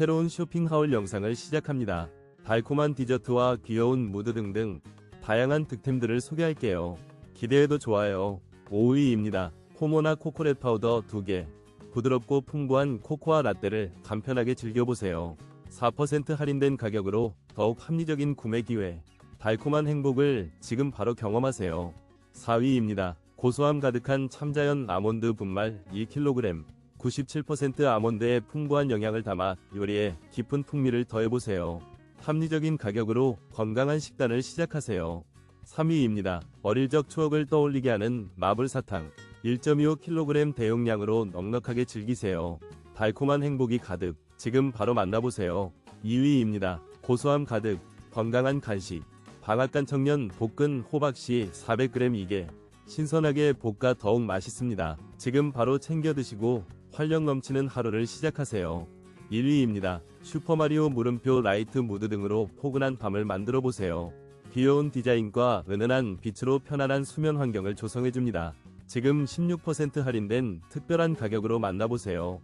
새로운 쇼핑 하울 영상을 시작합니다. 달콤한 디저트와 귀여운 무드 등등 다양한 득템들을 소개할게요. 기대해도 좋아요. 5위입니다. 코모나 코코렛 파우더 2개. 부드럽고 풍부한 코코아 라떼를 간편하게 즐겨보세요. 4% 할인된 가격으로 더욱 합리적인 구매 기회. 달콤한 행복을 지금 바로 경험하세요. 4위입니다. 고소함 가득한 참자연 아몬드 분말 2kg. 97% 아몬드의 풍부한 영양을 담아 요리에 깊은 풍미를 더해보세요. 합리적인 가격으로 건강한 식단을 시작하세요. 3위입니다. 어릴 적 추억을 떠올리게 하는 마블 사탕. 1.25kg 대용량으로 넉넉하게 즐기세요. 달콤한 행복이 가득. 지금 바로 만나보세요. 2위입니다. 고소함 가득. 건강한 간식. 방앗간 청년 볶은 호박씨 400g 이게 신선하게 볶아 더욱 맛있습니다. 지금 바로 챙겨 드시고 활력 넘치는 하루를 시작하세요. 1위입니다. 슈퍼마리오 물음표 라이트 무드 등으로 포근한 밤을 만들어 보세요. 귀여운 디자인과 은은한 빛으로 편안한 수면 환경을 조성해줍니다. 지금 16% 할인된 특별한 가격으로 만나보세요.